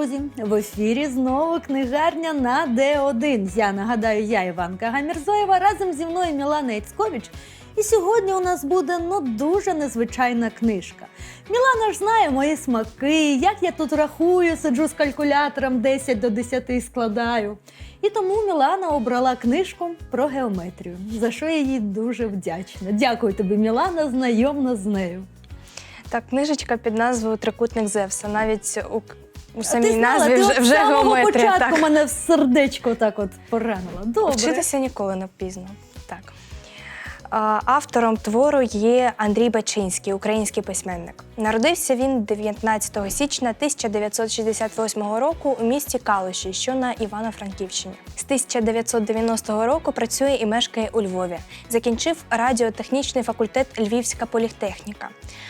друзі! В ефірі знову книгарня на Д1. Я нагадаю, я Іванка Гамірзоєва разом зі мною Мілана Яцькович. І сьогодні у нас буде ну дуже незвичайна книжка. Мілана ж знає мої смаки, як я тут рахую, сиджу з калькулятором 10 до 10 складаю. І тому Мілана обрала книжку про геометрію, за що я їй дуже вдячна. Дякую тобі, Мілана, знайомна з нею. Так, книжечка під назвою Трикутник Зевса. Навіть у, самій ти знала, назві ти вже, от вже геометрія. початку Так. мене в сердечко так от поранила. Добре. Вчитися ніколи не пізно. Так. Автором твору є Андрій Бачинський, український письменник. Народився він 19 січня 1968 року у місті Калуші, що на Івано-Франківщині. З 1990 року працює і мешкає у Львові. Закінчив радіотехнічний факультет Львівська політехніка.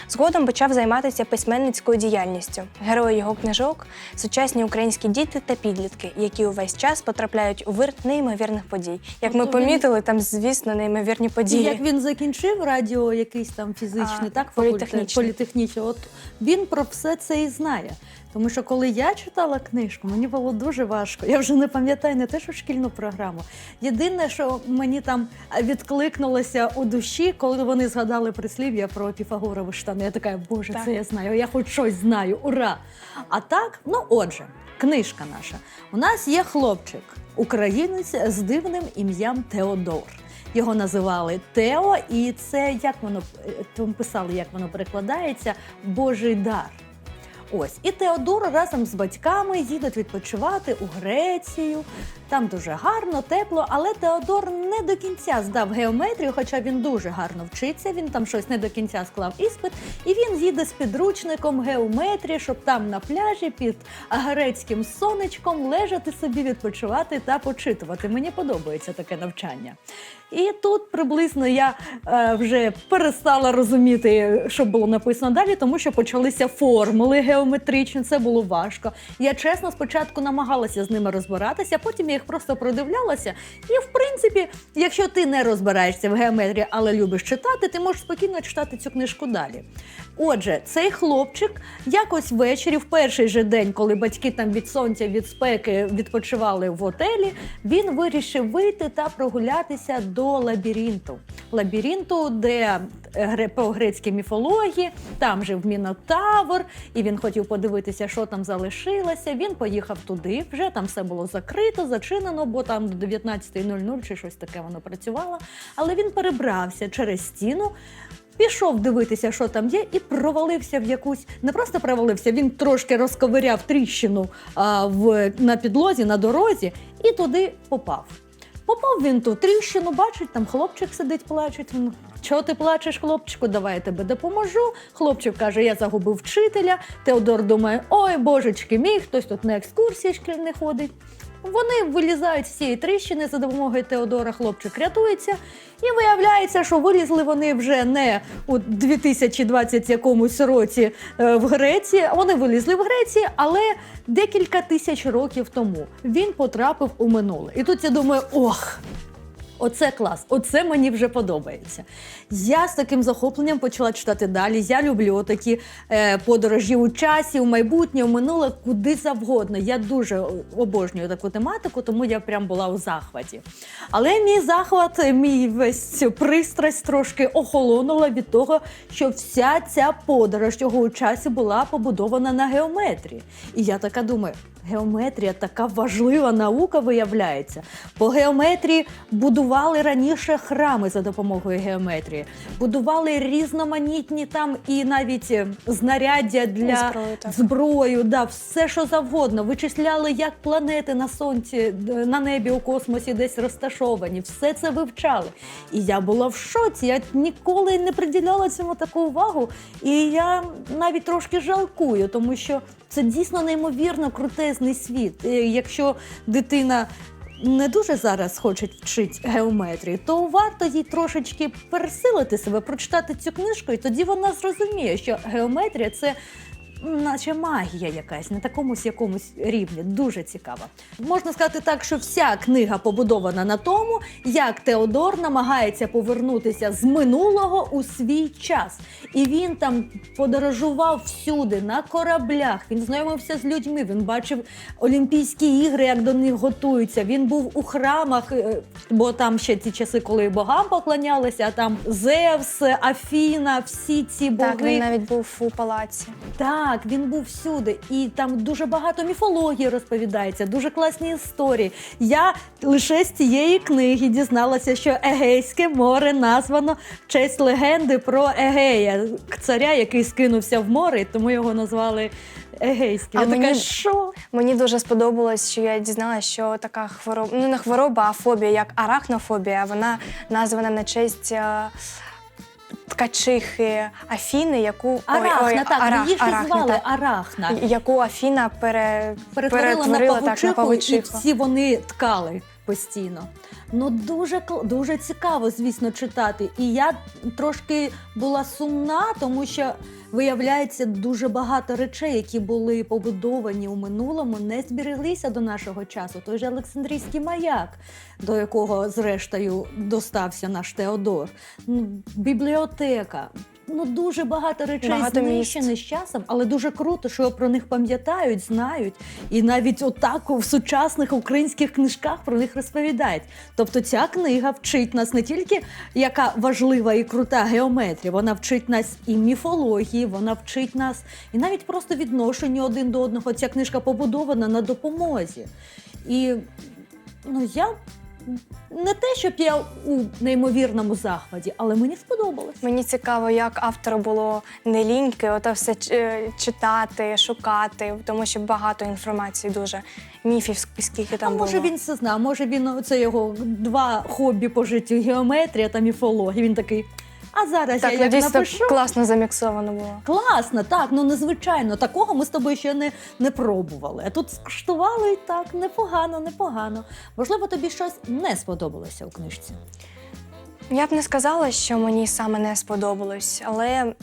Згодом почав займатися письменницькою діяльністю. Герої його книжок сучасні українські діти та підлітки, які увесь час потрапляють у вир неймовірних подій. Як ми Тобто помітили, там, звісно, неймовірні І події. як він закінчив радіо, якийсь там фізичний, А, так факультет, політехнічний. Політехнічний, от він про все це і знає. Тому що коли я читала книжку, мені було дуже важко. Я вже не пам'ятаю не те, що шкільну програму. Єдине, що мені там відкликнулося у душі, коли вони згадали прислів'я про Піфагорові штани. Я така, боже, Так. це я знаю. Я хоч щось знаю. Ура! А так, ну отже, книжка наша. У нас є хлопчик, українець з дивним ім'ям Теодор. Його називали Тео, і це як воно е, там писали, як воно перекладається Божий дар. Ось і Теодор разом з батьками їдуть відпочивати у Грецію. Там дуже гарно, тепло, але Теодор не до кінця здав геометрію, хоча він дуже гарно вчиться. Він там щось не до кінця склав іспит, і він їде з підручником геометрії, щоб там на пляжі під грецьким сонечком лежати собі, відпочивати та почитувати. Мені подобається таке навчання. І тут приблизно я е, вже перестала розуміти, що було написано далі, тому що почалися формули геометричні. Це було важко. Я чесно спочатку намагалася з ними розбиратися, потім я їх просто продивлялася. І в принципі, якщо ти не розбираєшся в геометрії, але любиш читати, ти можеш спокійно читати цю книжку далі. Отже, цей хлопчик якось ввечері, в перший же день, коли батьки там від сонця, від спеки відпочивали в готелі, він вирішив вийти та прогулятися до лабіринту. Лабіринту, де гре- по грецькій міфології, там жив Мінотавр, і він хотів подивитися, що там залишилося. Він поїхав туди, вже там все було закрито, зачинено, бо там до 19.00 чи щось таке воно працювало. Але він перебрався через стіну. Пішов дивитися, що там є, і провалився в якусь. Не просто провалився, він трошки розковиряв тріщину а, в, на підлозі, на дорозі, і туди попав. Попав він ту тріщину, бачить, там хлопчик сидить, плаче. Чого ти плачеш, хлопчику? Давай я тебе допоможу. Хлопчик каже: Я загубив вчителя. Теодор думає, ой, божечки мій, хтось тут на екскурсії шкільні ходить. Вони вилізають з цієї тріщини за допомогою Теодора. Хлопчик рятується, і виявляється, що вилізли вони вже не у 2020 якомусь році е, в Греції. Вони вилізли в Греції, але декілька тисяч років тому він потрапив у минуле. І тут я думаю, ох. Оце клас, оце мені вже подобається. Я з таким захопленням почала читати далі. Я люблю такі е, подорожі у часі, у майбутнє, у минуле, куди завгодно. Я дуже обожнюю таку тематику, тому я прям була у захваті. Але мій захват, мій весь пристрасть трошки охолонула від того, що вся ця подорож цього у часі була побудована на геометрії. І я така думаю. Геометрія така важлива наука виявляється. По геометрії будували раніше храми за допомогою геометрії, будували різноманітні там і навіть е, знаряддя для Зброю, зброю, да, все що завгодно. Вичисляли, як планети на сонці, на небі у космосі десь розташовані. Все це вивчали. І я була в шоці. Я ніколи не приділяла цьому таку увагу. І я навіть трошки жалкую, тому що це дійсно неймовірно крутезний світ. Е, Якщо дитина. Не дуже зараз хочуть вчити геометрію, то варто їй трошечки пересилити себе, прочитати цю книжку, і тоді вона зрозуміє, що геометрія це наче магія якась на такомусь якомусь рівні. Дуже цікава. Можна сказати так, що вся книга побудована на тому, як Теодор намагається повернутися з минулого у свій час. І він там подорожував всюди на кораблях. Він знайомився з людьми. Він бачив Олімпійські ігри, як до них готуються. Він був у храмах, е, бо там ще ті часи, коли богам поклонялися, а там Зевс, Афіна, всі ці боги. Так, він навіть був у палаці. Так, він був всюди, і там дуже багато міфології розповідається, дуже класні історії. Я лише з цієї книги дізналася, що Егейське море названо в честь легенди про Егея, царя, який скинувся в море, і тому його назвали Егейське. А Я така, що? Мені дуже сподобалось, що я дізналася, що така хвороба, ну не хвороба, а фобія, як арахнофобія, вона названа на честь е, ткачихи Афіни, яку ой, Арахна, ой, так, Арах- її ж і Арахна, звали так. Арахна. яку Афіна пере... перетворила, перетворила на так, на павучиху, і павучиху. всі вони ткали постійно. Ну дуже дуже цікаво, звісно, читати. І я трошки була сумна, тому що виявляється дуже багато речей, які були побудовані у минулому, не збереглися до нашого часу. Той же Олександрійський маяк, до якого зрештою достався наш Теодор, бібліотека. Ну дуже багато речей Багато знищені з часом, але дуже круто, що про них пам'ятають, знають, і навіть отак в сучасних українських книжках про них розповідають. Тобто ця книга вчить нас не тільки яка важлива і крута геометрія, вона вчить нас і міфології, вона вчить нас і навіть просто відношенню один до одного. Ця книжка побудована на допомозі. І ну я. Не те, щоб я у неймовірному захваті, але мені сподобалось. Мені цікаво, як автору було не ліньки, ото все е, читати, шукати, тому що багато інформації дуже міфів, скільки там а може було. він це знав, може він це його два хобі по життю геометрія та міфологія. Він такий. А зараз так, я як надіюсь, так напишу. класно заміксовано було. Класно, так, ну незвичайно. Такого ми з тобою ще не, не пробували. А тут скуштували і так, непогано, непогано. Можливо, тобі щось не сподобалося у книжці. Я б не сказала, що мені саме не сподобалось, але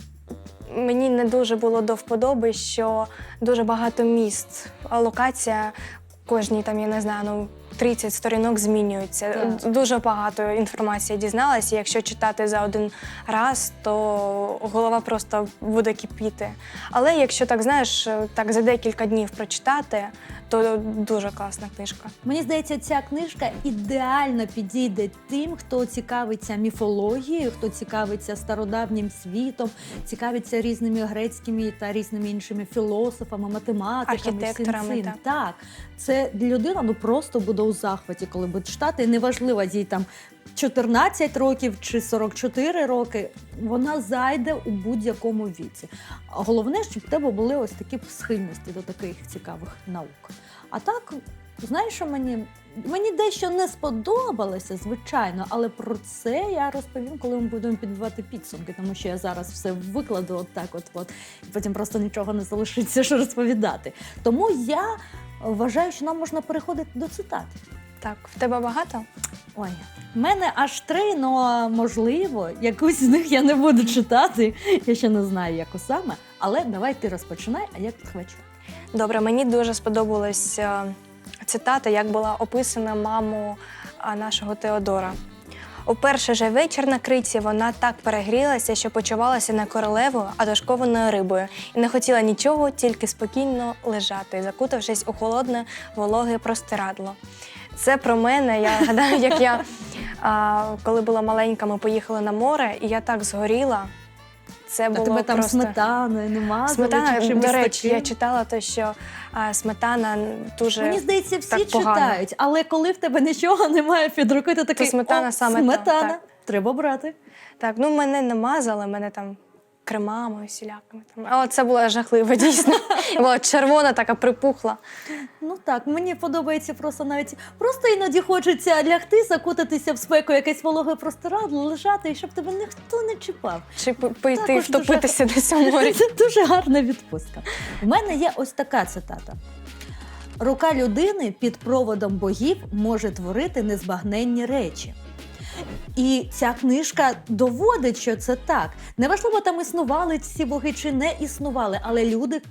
мені не дуже було до вподоби, що дуже багато міст, а локація кожній там, я не знаю, ну. 30 сторінок змінюються. Так. Дуже багато інформації дізналася. Якщо читати за один раз, то голова просто буде кипіти. Але якщо так знаєш, так за декілька днів прочитати, то дуже класна книжка. Мені здається, ця книжка ідеально підійде тим, хто цікавиться міфологією, хто цікавиться стародавнім світом, цікавиться різними грецькими та різними іншими філософами, математиками, Архітекторами, так. так. Це людина ну просто буде у захваті, коли буде читати. Неважливо, їй там 14 років чи 44 роки. Вона зайде у будь-якому віці. Головне, щоб в тебе були ось такі схильності до таких цікавих наук. А так, знаєш, що мені? Мені дещо не сподобалося, звичайно, але про це я розповім, коли ми будемо підбивати підсумки, тому що я зараз все викладу от так, от, от і потім просто нічого не залишиться, що розповідати. Тому я вважаю, що нам можна переходити до цитат. Так, в тебе багато? Ой, в мене аж три, але можливо, якусь з них я не буду читати. Я ще не знаю, яку саме. Але давай ти розпочинай, а я підхвачу. Добре, мені дуже сподобалась е, цитата, як була описана маму а, нашого Теодора. У перший же вечір на криці вона так перегрілася, що почувалася не королевою, а дошкованою рибою, і не хотіла нічого, тільки спокійно лежати, закутавшись у холодне вологе простирадло. Це про мене. Я гадаю, як я а, коли була маленька, ми поїхали на море, і я так згоріла. Це було тебе там просто... сметаною нема. Сметана, чи чимось до речі, я читала те, що а, сметана дуже Мені здається, всі так погано. читають, але коли в тебе нічого немає під рукою, ти такий сметана «О, саме сметана. сметана, так. треба брати. так. Ну мене не мазали, мене там кремами усілякими. Там. Але це було жахливо, дійсно. Була червона, така припухла. Ну так, мені подобається просто навіть просто іноді хочеться лягти, закутатися в спеку, якесь вологе простирадло, лежати, і щоб тебе ніхто не чіпав. Чи пойти втопитися десь у морі. Це дуже гарна відпустка. У мене є ось така цитата. Рука людини під проводом богів може творити незбагненні речі. І ця книжка доводить, що це так. Неважливо, там існували ці боги чи не існували, але люди,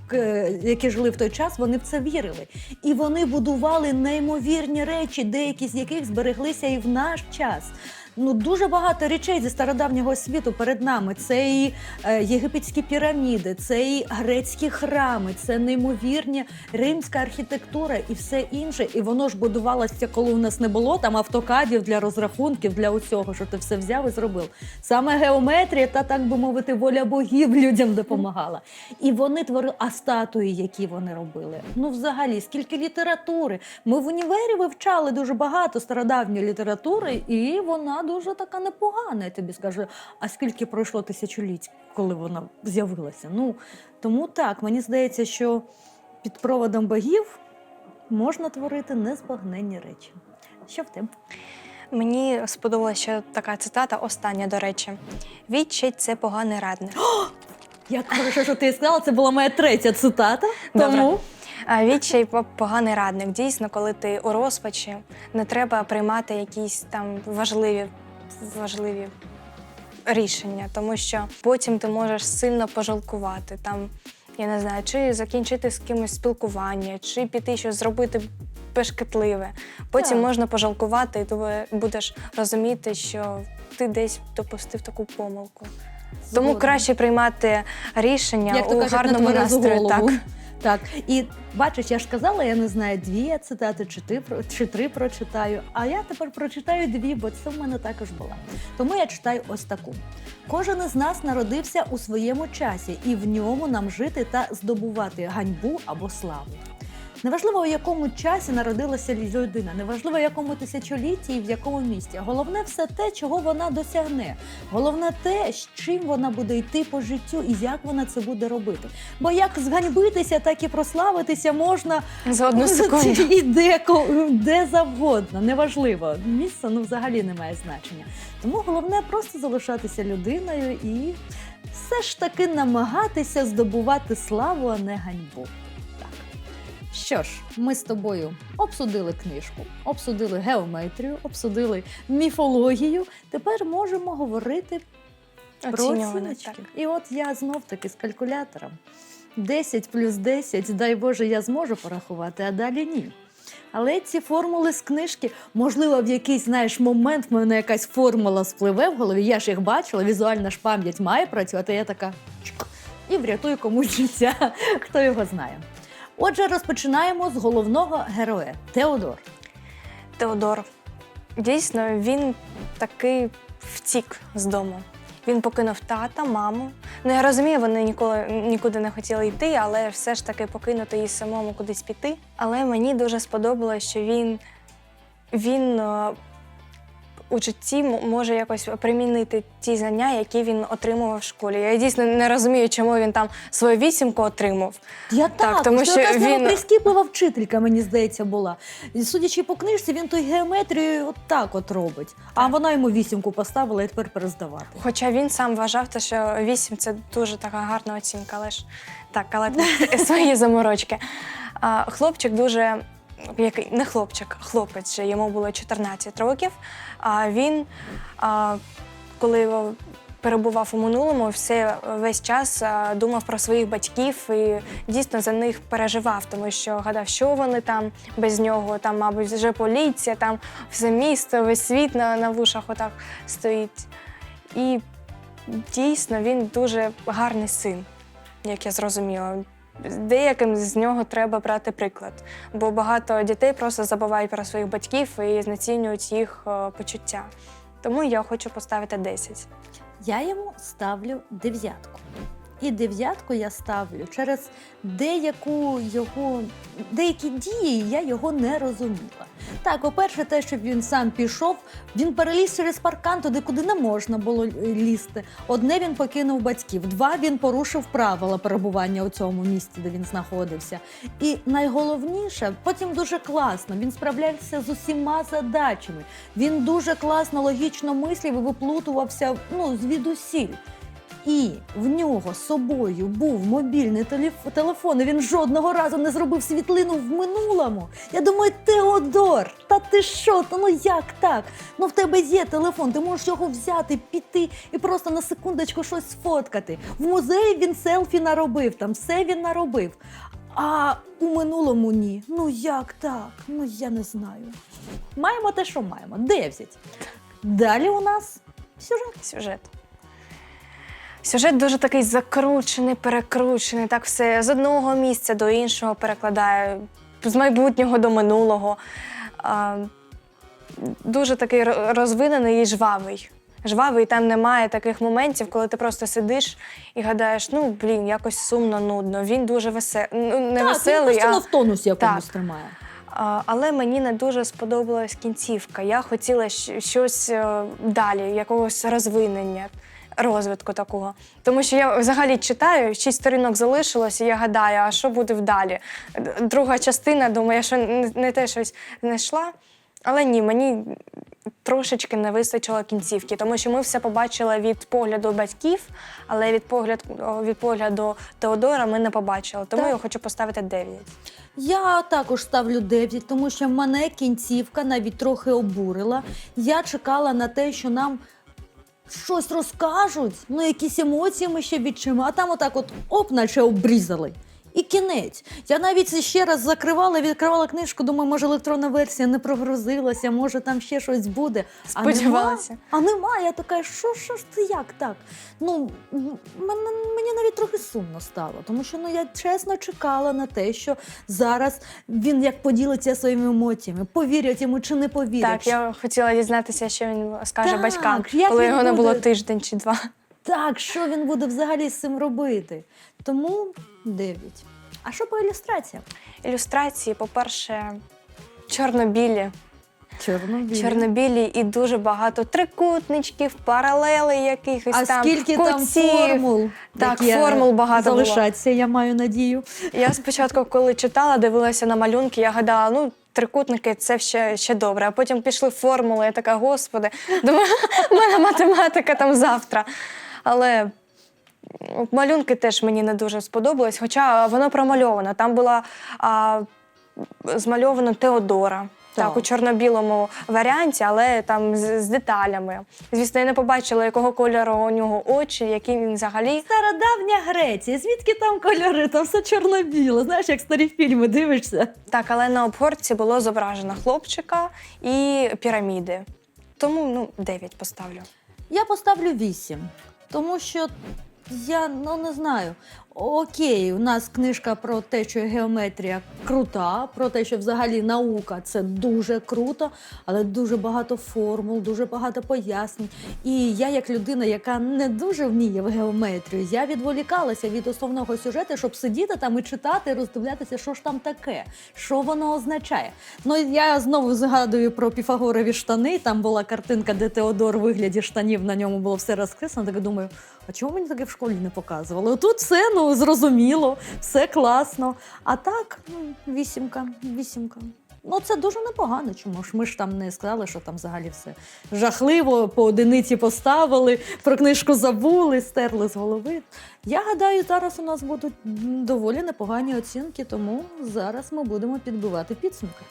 які жили в той час, вони в це вірили. І вони будували неймовірні речі, деякі з яких збереглися і в наш час. Ну, дуже багато речей зі стародавнього світу перед нами. Це і е, єгипетські піраміди, це і грецькі храми, це неймовірні римська архітектура і все інше. І воно ж будувалося, коли у нас не було там автокадів для розрахунків, для усього, що ти все взяв і зробив. Саме геометрія та так би мовити, воля богів людям допомагала. І вони творили, а статуї, які вони робили. Ну, взагалі, скільки літератури. Ми в універі вивчали дуже багато стародавньої літератури, і вона дуже така непогана, я тобі скажу. А скільки пройшло тисячоліть, коли вона з'явилася? Ну тому так, мені здається, що під проводом богів можна творити незбагненні речі. Що в тебе? Мені сподобалася ще така цитата, остання, до речі. Відчай це поганий радник. Як хорошо, що ти сказала, це була моя третя цитата. Добре. Тому Відчай поганий радник. Дійсно, коли ти у розпачі, не треба приймати якісь там важливі, важливі рішення, тому що потім ти можеш сильно пожалкувати. Там, я не знаю, чи закінчити з кимось спілкування, чи піти щось зробити пешкетливе. Потім Так. можна пожалкувати, і ти будеш розуміти, що ти десь допустив таку помилку. Тому краще приймати рішення як у кажуть, гарному настрої. Так. Так, і бачиш, я ж казала, я не знаю, дві цитати, чи, ти, чи три прочитаю. А я тепер прочитаю дві, бо це в мене також була. Тому я читаю ось таку: кожен із нас народився у своєму часі, і в ньому нам жити та здобувати ганьбу або славу. Неважливо, у якому часі народилася людина, неважливо, в якому тисячолітті і в якому місті. Головне все те, чого вона досягне. Головне те, з чим вона буде йти по життю і як вона це буде робити. Бо як зганьбитися, так і прославитися можна За одну секунду. і де, де завгодно. Неважливо. Місце ну взагалі не має значення. Тому головне просто залишатися людиною і все ж таки намагатися здобувати славу, а не ганьбу. Що ж, ми з тобою обсудили книжку, обсудили геометрію, обсудили міфологію. Тепер можемо говорити про оціночки. І от я знов таки з калькулятором. 10 плюс 10, дай Боже, я зможу порахувати, а далі ні. Але ці формули з книжки, можливо, в якийсь знаєш момент в мене якась формула спливе в голові. Я ж їх бачила, візуальна ж пам'ять має працювати. Я така і врятую комусь життя, хто його знає. Отже, розпочинаємо з головного героя Теодор. Теодор. Дійсно, він таки втік з дому. Він покинув тата, маму. Ну я розумію, вони ніколи нікуди не хотіли йти, але все ж таки покинути її самому кудись піти. Але мені дуже сподобалось, що він, він е, у житті може якось примінити ті знання, які він отримував в школі. Я дійсно не розумію, чому він там свою вісімку отримав. Я Так, так, тому що якась він- прискіплива вчителька, мені здається, була. І судячи по книжці, він той геометрію от так от робить. А Так. вона йому вісімку поставила і тепер перездавати. Хоча він сам вважав, що 8 це дуже така гарна оцінка, але ж так, але свої заморочки. Хлопчик дуже. Який не хлопчик, хлопець йому було 14 років. А він, коли перебував у минулому, все весь час думав про своїх батьків і дійсно за них переживав, тому що гадав, що вони там без нього, там, мабуть, вже поліція, там все місто, весь світ на, на вушах отак стоїть. І дійсно він дуже гарний син, як я зрозуміла. Деяким з нього треба брати приклад, бо багато дітей просто забувають про своїх батьків і знецінюють їх е, почуття. Тому я хочу поставити 10. Я йому ставлю дев'ятку. І дев'ятку я ставлю через деяку його, деякі дії я його не розуміла. Так, по-перше, те, що він сам пішов, він переліз через паркан туди, куди не можна було е, лізти. Одне він покинув батьків, два він порушив правила перебування у цьому місці, де він знаходився. І найголовніше, потім дуже класно, він справлявся з усіма задачами. Він дуже класно, логічно мислив і виплутувався ну, звідусіль. І в нього собою був мобільний телеф- телефон, і він жодного разу не зробив світлину в минулому. Я думаю, Теодор, та ти що? Та ну як так? Ну в тебе є телефон, ти можеш його взяти, піти і просто на секундочку щось сфоткати. В музеї він селфі наробив, там все він наробив. А у минулому ні. Ну як так? Ну я не знаю. Маємо те, що маємо. Дев'ять. Далі у нас сюжет. Сюжет. Сюжет дуже такий закручений, перекручений. Так все з одного місця до іншого перекладає, з майбутнього до минулого. А, дуже такий розвинений і жвавий. Жвавий, там немає таких моментів, коли ти просто сидиш і гадаєш, ну блін, якось сумно, нудно. Він дуже веселий. Ну, не так, веселий, він а в тонусі якомусь Так. тримає. Але мені не дуже сподобалась кінцівка. Я хотіла щось е, далі, якогось розвинення, розвитку такого. Тому що я взагалі читаю, шість сторінок залишилось, і я гадаю, а що буде вдалі? Друга частина, думаю, я що не- не те щось знайшла. Але ні, мені трошечки не вистачило кінцівки, тому що ми все побачили від погляду батьків, але від погляду, від погляду Теодора ми не побачили. Тому Так. я хочу поставити 9. Я також ставлю 9, тому що мене кінцівка навіть трохи обурила. Я чекала на те, що нам щось розкажуть, ну якісь емоції ми ще відчимо, а там отак от оп, наче обрізали. І кінець. Я навіть ще раз закривала, відкривала книжку, думаю, може електронна версія не прогрузилася, може там ще щось буде. Сподівалася. А нема. Я така, що, що ж ти як так? Ну, мене, мені навіть трохи сумно стало, тому що ну, я чесно чекала на те, що зараз він як поділиться своїми емоціями, повірять йому чи не повірять. Так, я хотіла дізнатися, що він скаже Так, батькам, коли його не було тиждень чи два. Так, що він буде взагалі з цим робити? Тому 9. А що по ілюстраціям? Ілюстрації, по-перше, чорно-білі. Чорно-білі. Чорно-білі і дуже багато трикутничків, паралелей якихось А там. скільки там формул? Так, які формул багато було. залишаться, я маю надію. Я спочатку, коли читала, дивилася на малюнки, я гадала, ну. Трикутники це ще, ще добре. А потім пішли формули. Я така, господи, думаю, в мене математика там завтра. Але малюнки теж мені не дуже сподобались, хоча воно промальовано. Там була а, змальовано Теодора. Так. Так. у чорно-білому варіанті, але там з, з деталями. Звісно, я не побачила, якого кольору у нього очі, який він взагалі. Стародавня Греція, звідки там кольори? Там все чорно-біло. Знаєш, як старі фільми дивишся. Так, але на обгорці було зображено хлопчика і піраміди. Тому ну, 9 поставлю. Я поставлю 8, тому що я ну не знаю. Окей, у нас книжка про те, що геометрія крута, про те, що взагалі наука це дуже круто, але дуже багато формул, дуже багато пояснень. І я, як людина, яка не дуже вміє в геометрію, я відволікалася від основного сюжету, щоб сидіти там і читати, роздивлятися, що ж там таке, що воно означає. Ну я знову згадую про піфагорові штани. Там була картинка, де Теодор в вигляді штанів на ньому було все розкреслено. Так думаю, а чому мені таке в школі не показували? Тут все ну зрозуміло, все класно. А так, ну, вісімка, вісімка. Ну, це дуже непогано. Чому ж ми ж там не сказали, що там взагалі все жахливо, по одиниці поставили, про книжку забули, стерли з голови. Я гадаю, зараз у нас будуть доволі непогані оцінки, тому зараз ми будемо підбивати підсумки.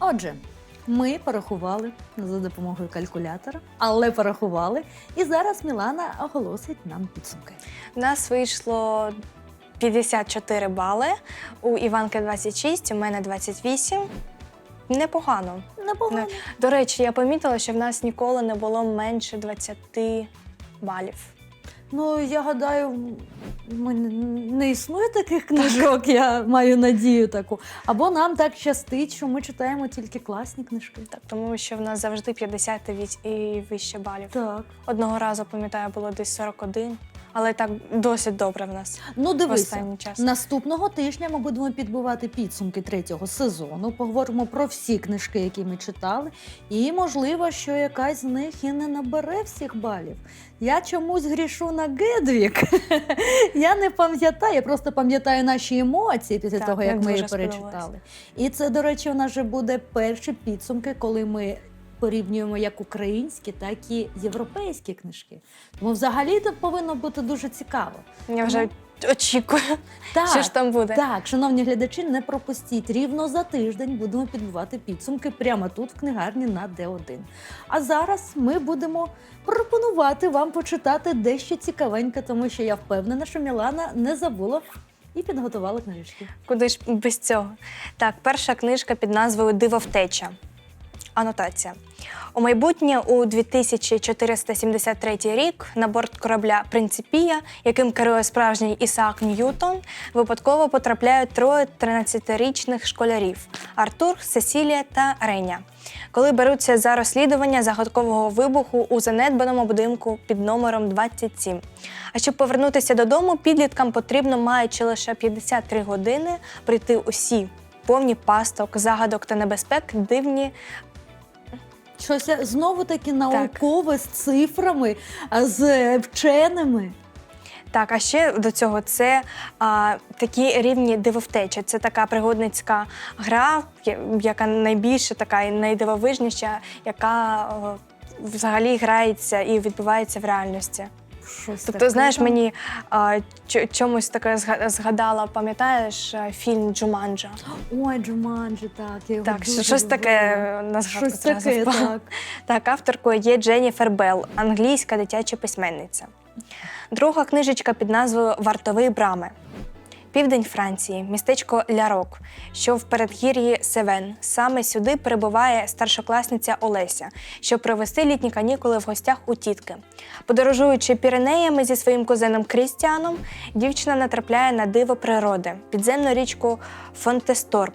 Отже, ми порахували за допомогою калькулятора, але порахували. І зараз Мілана оголосить нам підсумки. У нас вийшло 54 бали, у Іванки 26, у мене 28. Непогано. Непогано. До речі, я помітила, що в нас ніколи не було менше 20 балів. Ну, я гадаю, не існує таких книжок, я маю надію таку. Або нам так щастить, що ми читаємо тільки класні книжки. Так, тому що в нас завжди 50 і і вище балів. Так. Одного разу, пам'ятаю, було десь 41, але так досить добре в нас Ну, дивися. останній час. Наступного тижня ми будемо підбивати підсумки третього сезону. Поговоримо про всі книжки, які ми читали. І можливо, що якась з них і не набере всіх балів. Я чомусь грішу на Гедвік. я не пам'ятаю, я просто пам'ятаю наші емоції після Так, того, як мені ми її дуже сподобалось. перечитали. І це, до речі, у нас вже буде перші підсумки, коли ми. Порівнюємо як українські, так і європейські книжки. Тому взагалі це повинно бути дуже цікаво. Я вже очікую, Так, що ж там буде. так, шановні глядачі, не пропустіть. Рівно за тиждень будемо підбивати підсумки прямо тут, в книгарні на Д1. А зараз ми будемо пропонувати вам почитати дещо цікавеньке, тому що я впевнена, що Мілана не забула і підготувала книжечки. Куди ж без цього? Так, перша книжка під назвою Дивовтеча. Анотація. У майбутнє у 2473 рік на борт корабля Принципія, яким керує справжній Ісаак Ньютон, випадково потрапляють троє 13-річних школярів Артур, Сесілія та Реня. Коли беруться за розслідування загадкового вибуху у занедбаному будинку під номером 27. А щоб повернутися додому, підліткам потрібно, маючи лише 53 години, прийти усі повні пасток, загадок та небезпек, дивні Щось знову таки наукове з цифрами, з вченими. Так, а ще до цього це а, такі рівні дивовтечі. Це така пригодницька гра, яка найбільше така і найдивовижніша, яка а, взагалі грається і відбувається в реальності. Щось Тобто, таке знаєш, мені а, чо- чомусь таке зга- згадала, пам'ятаєш фільм Джуманджа? Ой, Джуманджа, так. Я його Так, дуже щось люблю. таке на згадку Щось таке, так. Так, авторкою є Дженніфер Белл, англійська дитяча письменниця. Друга книжечка під назвою Вартовий брами. Південь Франції, містечко Лярок, що в передгір'ї Севен. Саме сюди перебуває старшокласниця Олеся, щоб провести літні канікули в гостях у тітки. Подорожуючи Піренеями зі своїм кузеном Крістіаном, дівчина натрапляє на диво природи підземну річку Фонтесторп,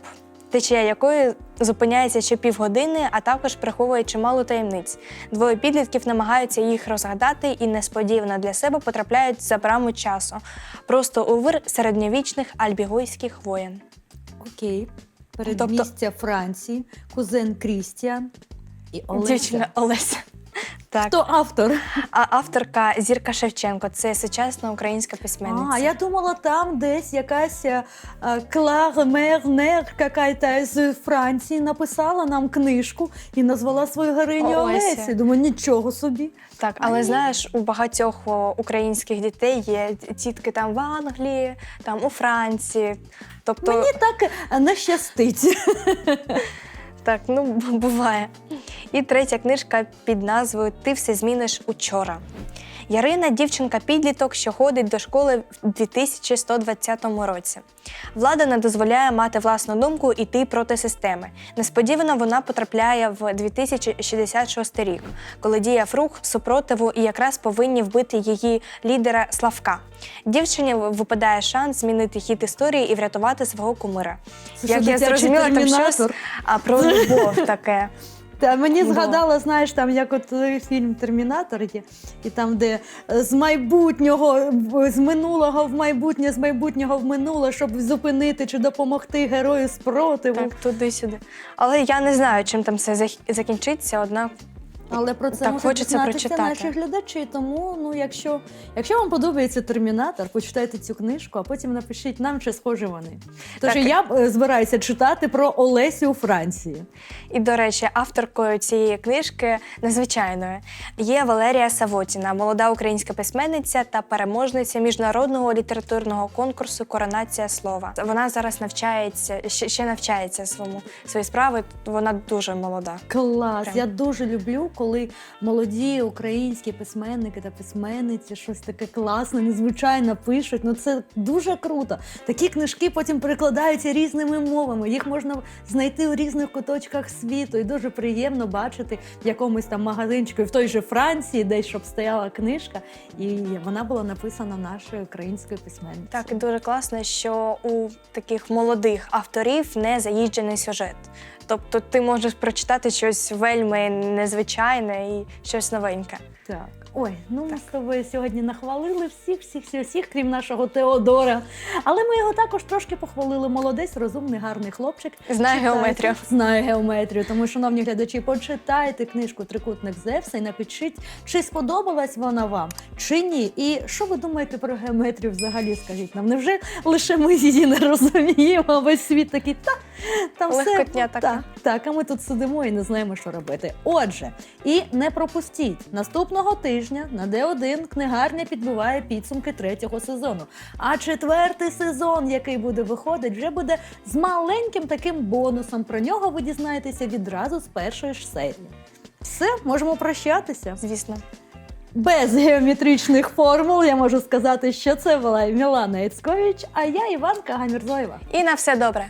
течія якої зупиняється ще півгодини, а також приховує чимало таємниць. Двоє підлітків намагаються їх розгадати і несподівано для себе потрапляють за браму часу, просто у вир середньовічних альбігойських воєн. Окей. Тобто- Франції, кузен Крістіан і Олеся. Дівчина Олеся. Так. Хто автор? А авторка Зірка Шевченко це сучасна українська письменниця. А, я думала, там десь якась е, Клар Мернер, какая-то з Франції, написала нам книжку і назвала свою героїню Олесі. Думаю, нічого собі. Так, але знаєш, у багатьох українських дітей є тітки там в Англії, там у Франції. Тобто, Мені так е, не щастить. так, ну буває. І третя книжка під назвою Ти все зміниш учора. Ярина дівчинка-підліток, що ходить до школи в 2120 році. Влада не дозволяє мати власну думку і йти проти системи. Несподівано вона потрапляє в 2066 рік, коли діяв рух супротиву і якраз повинні вбити її лідера Славка. Дівчині випадає шанс змінити хід історії і врятувати свого кумира. Це Як я зрозуміла, там щось а, про любов таке. Та мені Бо- згадала, знаєш, там як от е, фільм Термінатор є, і там, де е, з майбутнього, з минулого в майбутнє, з майбутнього в минуле, щоб зупинити чи допомогти герою спротиву. Так, туди-сюди. Але я не знаю, чим там все закінчиться, однак Але про це Так, можуть хочеться прочитати. наші глядачі. Тому, ну, якщо, якщо вам подобається Термінатор, почитайте цю книжку, а потім напишіть нам, чи схожі вони. Тож Так. я е, збираюся читати про Олесю у Франції. І, до речі, авторкою цієї книжки незвичайної є Валерія Савотіна, молода українська письменниця та переможниця міжнародного літературного конкурсу Коронація слова. Вона зараз навчається, ще, ще навчається своєму свої справи. Вона дуже молода. Клас! Прям. Я дуже люблю, коли молоді українські письменники та письменниці щось таке класне, незвичайно пишуть. Ну це дуже круто. Такі книжки потім перекладаються різними мовами. Їх можна знайти у різних куточках світу. І дуже приємно бачити в якомусь там магазинчику, в той же Франції, десь щоб стояла книжка, і вона була написана нашою українською письменницею. Так, і дуже класно, що у таких молодих авторів не заїжджений сюжет. Тобто ти можеш прочитати щось вельми незвичайне і щось новеньке. Так. Ой, ну ми з тобою сьогодні нахвалили всіх, всіх, всіх, всіх, крім нашого Теодора. Але ми його також трошки похвалили. Молодець, розумний, гарний хлопчик. Знає Читайте. геометрію. Знає геометрію. Тому, шановні глядачі, почитайте книжку Трикутник Зевса і напишіть, чи сподобалась вона вам, чи ні. І що ви думаєте про геометрію взагалі? Скажіть нам, невже лише ми її не розуміємо? Весь світ такий та там все Легкотня така. Так, Так, а ми тут сидимо і не знаємо, що робити. Отже, і не пропустіть наступного тижня на Д1 книгарня підбиває підсумки третього сезону. А четвертий сезон, який буде виходить, вже буде з маленьким таким бонусом. Про нього ви дізнаєтеся відразу з першої ж серії. Все, можемо прощатися. Звісно. Без геометричних формул я можу сказати, що це була Мілана Іцькович, а я Іванка Гамірзоєва. І на все добре.